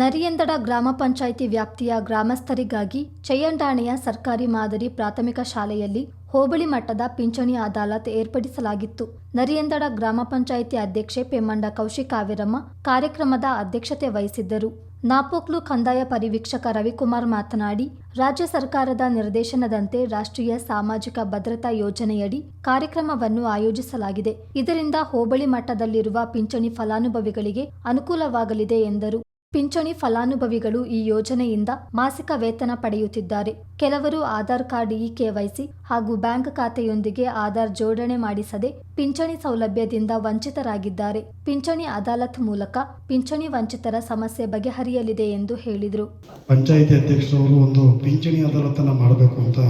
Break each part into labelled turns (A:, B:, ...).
A: ನರಿಯಂದಡ ಗ್ರಾಮ ಪಂಚಾಯಿತಿ ವ್ಯಾಪ್ತಿಯ ಗ್ರಾಮಸ್ಥರಿಗಾಗಿ ಚಯ್ಯಂಡಾಣೆಯ ಸರ್ಕಾರಿ ಮಾದರಿ ಪ್ರಾಥಮಿಕ ಶಾಲೆಯಲ್ಲಿ ಹೋಬಳಿ ಮಟ್ಟದ ಪಿಂಚಣಿ ಅದಾಲತ್ ಏರ್ಪಡಿಸಲಾಗಿತ್ತು. ನರಿಯಂದಡ ಗ್ರಾಮ ಪಂಚಾಯಿತಿ ಅಧ್ಯಕ್ಷೆ ಪೆಮ್ಮಂಡ ಕೌಶಿಕ್ ಕಾವೇರಮ್ಮ ಕಾರ್ಯಕ್ರಮದ ಅಧ್ಯಕ್ಷತೆ ವಹಿಸಿದ್ದರು. ನಾಪೋಕ್ಲು ಕಂದಾಯ ಪರಿವೀಕ್ಷಕ ರವಿಕುಮಾರ್ ಮಾತನಾಡಿ, ರಾಜ್ಯ ಸರ್ಕಾರದ ನಿರ್ದೇಶನದಂತೆ ರಾಷ್ಟ್ರೀಯ ಸಾಮಾಜಿಕ ಭದ್ರತಾ ಯೋಜನೆಯಡಿ ಕಾರ್ಯಕ್ರಮವನ್ನು ಆಯೋಜಿಸಲಾಗಿದೆ. ಇದರಿಂದ ಹೋಬಳಿ ಮಟ್ಟದಲ್ಲಿರುವ ಪಿಂಚಣಿ ಫಲಾನುಭವಿಗಳಿಗೆ ಅನುಕೂಲವಾಗಲಿದೆ ಎಂದರು. ಪಿಂಚಣಿ ಫಲಾನುಭವಿಗಳು ಈ ಯೋಜನೆಯಿಂದ ಮಾಸಿಕ ವೇತನ ಪಡೆಯುತ್ತಿದ್ದಾರೆ. ಕೆಲವರು ಆಧಾರ್ ಕಾರ್ಡ್ ಇ ಕೆವೈಸಿ ಹಾಗೂ ಬ್ಯಾಂಕ್ ಖಾತೆಯೊಂದಿಗೆ ಆಧಾರ್ ಜೋಡಣೆ ಮಾಡಿಸದೆ ಪಿಂಚಣಿ ಸೌಲಭ್ಯದಿಂದ ವಂಚಿತರಾಗಿದ್ದಾರೆ. ಪಿಂಚಣಿ ಅದಾಲತ್ ಮೂಲಕ ಪಿಂಚಣಿ ವಂಚಿತರ ಸಮಸ್ಯೆ ಬಗೆಹರಿಯಲಿದೆ ಎಂದು ಹೇಳಿದರು.
B: ಪಂಚಾಯಿತಿ ಅಧ್ಯಕ್ಷರವರು ಒಂದು ಪಿಂಚಣಿ ಅದಾಲತನ್ನು ಮಾಡಬೇಕು ಅಂತ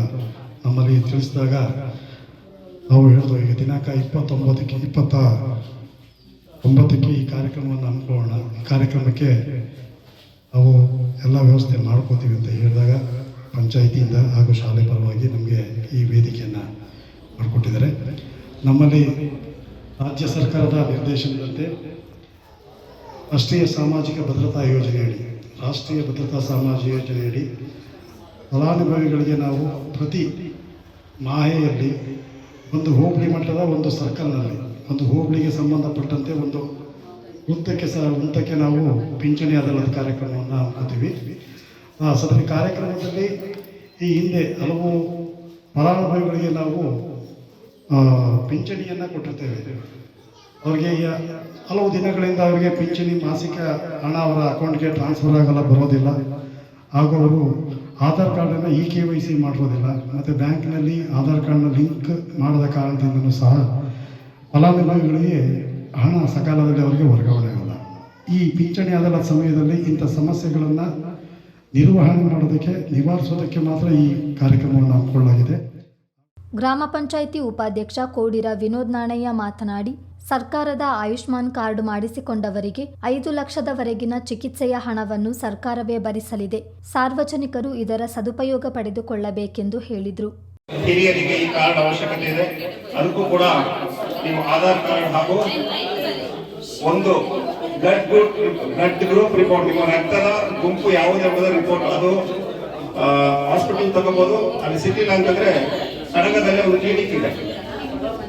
B: ನಮ್ಮಲ್ಲಿ ತಿಳಿಸಿದಾಗ ನಾವು ಹೇಳಿದ್ರು ಈಗ ದಿನಾಂಕ ಇಪ್ಪತ್ತೊಂಬತ್ತಕ್ಕೆ ಇಪ್ಪತ್ತ ಒಂಬತ್ತಕ್ಕೆ ಈ ಕಾರ್ಯಕ್ರಮವನ್ನು ಹಮ್ಮಿಕೊಳ್ಳೋಣ. ಕಾರ್ಯಕ್ರಮಕ್ಕೆ ನಾವು ಎಲ್ಲ ವ್ಯವಸ್ಥೆ ಮಾಡ್ಕೋತೀವಿ ಅಂತ ಹೇಳಿದಾಗ ಪಂಚಾಯಿತಿಯಿಂದ ಹಾಗೂ ಶಾಲೆ ಪರವಾಗಿ ನಮಗೆ ಈ ವೇದಿಕೆಯನ್ನು ಮಾಡಿಕೊಟ್ಟಿದ್ದಾರೆ. ನಮ್ಮಲ್ಲಿ ರಾಜ್ಯ ಸರ್ಕಾರದ ನಿರ್ದೇಶನದಂತೆ ರಾಷ್ಟ್ರೀಯ ಸಾಮಾಜಿಕ ಭದ್ರತಾ ಯೋಜನೆಯಡಿ, ರಾಷ್ಟ್ರೀಯ ಭದ್ರತಾ ಸಾಮಾಜಿಕ ಯೋಜನೆಯಡಿ ಫಲಾನುಭವಿಗಳಿಗೆ ನಾವು ಪ್ರತಿ ಮಾಹೆಯಲ್ಲಿ ಒಂದು ಹೋಬಳಿ ಮಟ್ಟದ ಒಂದು ಸರ್ಕಲ್ನಲ್ಲಿ ಒಂದು ಹೋಬಳಿಗೆ ಸಂಬಂಧಪಟ್ಟಂತೆ ಒಂದು ವೃತ್ತಕ್ಕೆ ಸಹ ವೃತ್ತಕ್ಕೆ ನಾವು ಪಿಂಚಣಿ ಅದಾಲತ್ ಕಾರ್ಯಕ್ರಮವನ್ನು ಹಾಕೋತೀವಿ ಸದರಿ ಕಾರ್ಯಕ್ರಮದಲ್ಲಿ ಈ ಹಿಂದೆ ಹಲವು ಫಲಾನುಭವಿಗಳಿಗೆ ನಾವು ಪಿಂಚಣಿಯನ್ನು ಕೊಟ್ಟಿರ್ತೇವೆ. ಅವರಿಗೆ ಹಲವು ದಿನಗಳಿಂದ ಅವರಿಗೆ ಪಿಂಚಣಿ ಮಾಸಿಕ ಹಣ ಅವರ ಅಕೌಂಟ್ಗೆ ಟ್ರಾನ್ಸ್ಫರ್ ಆಗಲ್ಲ, ಬರೋದಿಲ್ಲ. ಹಾಗೂ ಅವರು ಆಧಾರ್ ಕಾರ್ಡನ್ನು ಇ ಕೆ ವೈ ಸಿ ಮಾಡಿರೋದಿಲ್ಲ. ಮತ್ತು ಬ್ಯಾಂಕ್ನಲ್ಲಿ ಆಧಾರ್ ಕಾರ್ಡ್ನ ಲಿಂಕ್ ಮಾಡದ ಕಾರಣದಿಂದಲೂ ಸಹ ಫಲಾನುಭವಿಗಳಿಗೆ ಹಣ ಸಕಾಲದಲ್ಲಿ ಅವರಿಗೆ ವರ್ಗಾವಣೆ ಆಗಲ್ಲ. ಈ ಪಿಂಚಣಿ ಆದಲ ಸಮಯದಲ್ಲಿ ಇಂಥ ಸಮಸ್ಯೆಗಳನ್ನು ನಿರ್ವಹಣೆ ಮಾಡೋದಕ್ಕೆ ನಿವಾರಿಸೋದಕ್ಕೆ ಮಾತ್ರ ಈ ಕಾರ್ಯಕ್ರಮವನ್ನು ಹಮ್ಮಿಕೊಳ್ಳಲಾಗಿದೆ.
A: ಗ್ರಾಮ ಪಂಚಾಯಿತಿ ಉಪಾಧ್ಯಕ್ಷ ಕೋಡಿರ ವಿನೋದ್ ನಾಣಯ್ಯ ಮಾತನಾಡಿ ಸರ್ಕಾರದ ಆಯುಷ್ಮಾನ್ ಕಾರ್ಡ್ ಮಾಡಿಸಿಕೊಂಡವರಿಗೆ ಐದು ಲಕ್ಷದವರೆಗಿನ ಚಿಕಿತ್ಸೆಯ ಹಣವನ್ನು ಸರ್ಕಾರವೇ ಭರಿಸಲಿದೆ. ಸಾರ್ವಜನಿಕರು ಇದರ ಸದುಪಯೋಗ ಪಡೆದುಕೊಳ್ಳಬೇಕೆಂದು ಹೇಳಿದರು.
C: ಹಿರಿಯರಿಗೆ ಈ ಕಾರ್ಡ್ ಅವಶ್ಯಕತೆ ಇದೆ. ಅದಕ್ಕೂ ಕೂಡ ನೀವು ಆಧಾರ್ ಕಾರ್ಡ್ ಹಾಗೂ ಒಂದು blood group blood group report ನಿಮ್ಮ ರಕ್ತದ ಗುಂಪು ಯಾವುದೇ ರಿಪೋರ್ಟ್ ಅದು ಹಾಸ್ಪಿಟಲ್ ತಗೋಬಹುದು ಅಲ್ಲಿ ಸಿಕ್ಕಿಲ್ಲ ಅಂತಂದ್ರೆ ಕಡಗದಲ್ಲಿ ಒಂದು ಕ್ಲಿನಿಕ್ ಇದೆ.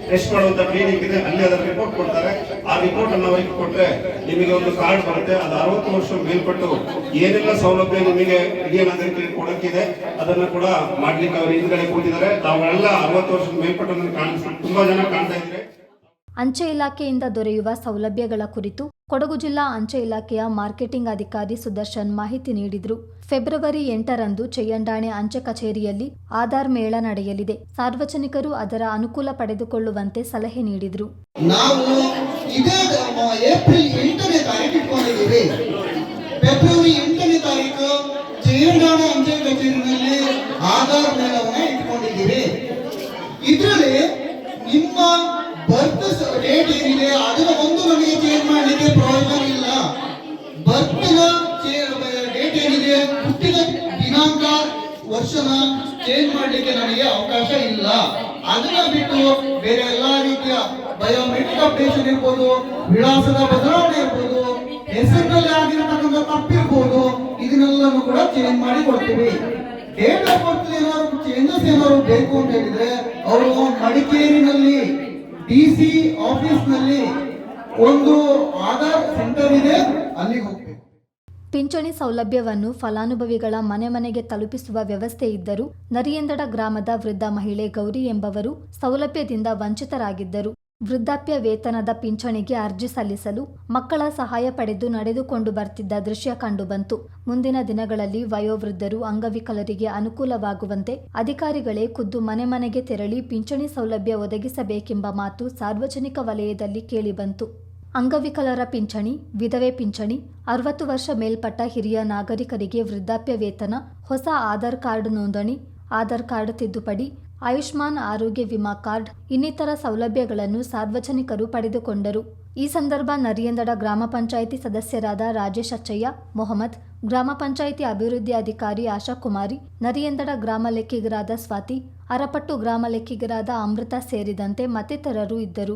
C: ಟೆಸ್ಟ್ ಮಾಡುವಂತ ಕ್ಲಿನಿಕ್ ಇದೆ. ಅಲ್ಲಿ ಅದರ ರಿಪೋರ್ಟ್ ಕೊಡ್ತಾರೆ. ಆ ರಿಪೋರ್ಟ್ ಅನ್ನು ಅವರಿಗೆ ಕೊಟ್ರೆ ನಿಮಗೆ ಒಂದು ಕಾರ್ಡ್ ಬರುತ್ತೆ. ಅದು ಅರವತ್ತು ವರ್ಷ ಮೇಲ್ಪಟ್ಟು ಏನೆಲ್ಲ ಸೌಲಭ್ಯ ನಿಮಗೆ ಹಿರಿಯ ನಾಗರಿಕರಿಗೆ ಕೊಡಕ್ಕಿದೆ, ಅದನ್ನ ಕೂಡ ಮಾಡ್ಲಿಕ್ಕೆ ಅವರು ಹಿಂದ್ಗಡೆ ಕೂತಿದ್ದಾರೆ. ತಾವೆಲ್ಲ ಅರವತ್ತು ವರ್ಷ ಮೇಲ್ಪಟ್ಟು ಕಾಣಿಸ್, ತುಂಬಾ ಜನ ಕಾಣ್ತಾ ಇದ್ರೆ
A: ಅಂಚೆ ಇಲಾಖೆಯಿಂದ ದೊರೆಯುವ ಸೌಲಭ್ಯಗಳ ಕುರಿತು ಕೊಡಗು ಜಿಲ್ಲಾ ಅಂಚೆ ಇಲಾಖೆಯ ಮಾರ್ಕೆಟಿಂಗ್ ಅಧಿಕಾರಿ ಸುದರ್ಶನ್ ಮಾಹಿತಿ ನೀಡಿದರು. ಫೆಬ್ರವರಿ ಎಂಟರಂದು ಚೆಯ್ಯಂಡಾಣೆ ಅಂಚೆ ಕಚೇರಿಯಲ್ಲಿ ಆಧಾರ್ ಮೇಳ ನಡೆಯಲಿದೆ. ಸಾರ್ವಜನಿಕರು ಅದರ ಅನುಕೂಲ ಪಡೆದುಕೊಳ್ಳುವಂತೆ ಸಲಹೆ ನೀಡಿದರು.
D: ಇದರಲ್ಲಿ ಚೇಂಜ್ ಮಾಡ್ಲಿಕ್ಕೆ ನನಗೆ ಅವಕಾಶ ಇಲ್ಲ. ಅದನ್ನ ಬಿಟ್ಟು ಬೇರೆ ಎಲ್ಲಾ ರೀತಿಯ ಬಯೋಮೆಟ್ರಿಕ್ ಅಪ್ಡೇಷನ್ ಇರ್ಬೋದು, ವಿಳಾಸದ ಬದಲಾವಣೆ ಇರ್ಬೋದು, ಹೆಸರಿನಲ್ಲಿ ಆಗಿರತಕ್ಕಂಥ ತಪ್ಪಿರ್ಬೋದು, ಇದನ್ನೆಲ್ಲನೂ ಕೂಡ ಚೇಂಜ್ ಮಾಡಿ ಕೊಡ್ತೀವಿ. ಡೇಟ್ ಆಫ್ ಬರ್ತ್ ಏನಾದ್ರು ಚೇಂಜಸ್ ಏನಾದ್ರು ಬೇಕು ಅಂತ ಹೇಳಿದ್ರೆ, ಅವರು ಮಡಿಕೇರಿನಲ್ಲಿ ಡಿ ಸಿ ಆಫೀಸ್ನಲ್ಲಿ ಒಂದು ಆಧಾರ್ ಸೆಂಟರ್ ಇದೆ, ಅಲ್ಲಿಗೆ ಹೋಗ್ಬೇಕು.
A: ಪಿಂಚಣಿ ಸೌಲಭ್ಯವನ್ನು ಫಲಾನುಭವಿಗಳ ಮನೆ ಮನೆಗೆ ತಲುಪಿಸುವ ವ್ಯವಸ್ಥೆ ಇದ್ದರೂ ನರಿಯಂದಡ ಗ್ರಾಮದ ವೃದ್ಧ ಮಹಿಳೆ ಗೌರಿ ಎಂಬವರು ಸೌಲಭ್ಯದಿಂದ ವಂಚಿತರಾಗಿದ್ದರು. ವೃದ್ಧಾಪ್ಯ ವೇತನದ ಪಿಂಚಣಿಗೆ ಅರ್ಜಿ ಸಲ್ಲಿಸಲು ಮಕ್ಕಳ ಸಹಾಯ ಪಡೆದು ನಡೆದುಕೊಂಡು ಬರ್ತಿದ್ದ ದೃಶ್ಯ ಕಂಡುಬಂತು. ಮುಂದಿನ ದಿನಗಳಲ್ಲಿ ವಯೋವೃದ್ಧರು ಅಂಗವಿಕಲರಿಗೆ ಅನುಕೂಲವಾಗುವಂತೆ ಅಧಿಕಾರಿಗಳೇ ಖುದ್ದು ಮನೆ ಮನೆಗೆ ತೆರಳಿ ಪಿಂಚಣಿ ಸೌಲಭ್ಯ ಒದಗಿಸಬೇಕೆಂಬ ಮಾತು ಸಾರ್ವಜನಿಕ ವಲಯದಲ್ಲಿ ಕೇಳಿಬಂತು. ಅಂಗವಿಕಲರ ಪಿಂಚಣಿ, ವಿಧವೆ ಪಿಂಚಣಿ, ಅರವತ್ತು ವರ್ಷ ಮೇಲ್ಪಟ್ಟ ಹಿರಿಯ ನಾಗರಿಕರಿಗೆ ವೃದ್ಧಾಪ್ಯ ವೇತನ ಹೊಸ ಆಧಾರ್ ಕಾರ್ಡ್ ನೋಂದಣಿ, ಆಧಾರ್ ಕಾರ್ಡ್ ತಿದ್ದುಪಡಿ, ಆಯುಷ್ಮಾನ್ ಆರೋಗ್ಯ ವಿಮಾ ಕಾರ್ಡ್ ಇನ್ನಿತರ ಸೌಲಭ್ಯಗಳನ್ನು ಸಾರ್ವಜನಿಕರು ಪಡೆದುಕೊಂಡರು. ಈ ಸಂದರ್ಭ ನರಿಯಂದಡ ಗ್ರಾಮ ಪಂಚಾಯಿತಿ ಸದಸ್ಯರಾದ ರಾಜೇಶ್ ಅಚ್ಚಯ್ಯ, ಮೊಹಮ್ಮದ್, ಗ್ರಾಮ ಪಂಚಾಯಿತಿ ಅಭಿವೃದ್ಧಿ ಅಧಿಕಾರಿ ಆಶಾ ಕುಮಾರಿ, ನರಿಯಂದಡ ಗ್ರಾಮ ಲೆಕ್ಕಿಗರಾದ ಸ್ವಾತಿ, ಅರಪಟ್ಟು ಗ್ರಾಮ ಲೆಕ್ಕಿಗರಾದ ಅಮೃತ ಸೇರಿದಂತೆ ಮತ್ತಿತರರು ಇದ್ದರು.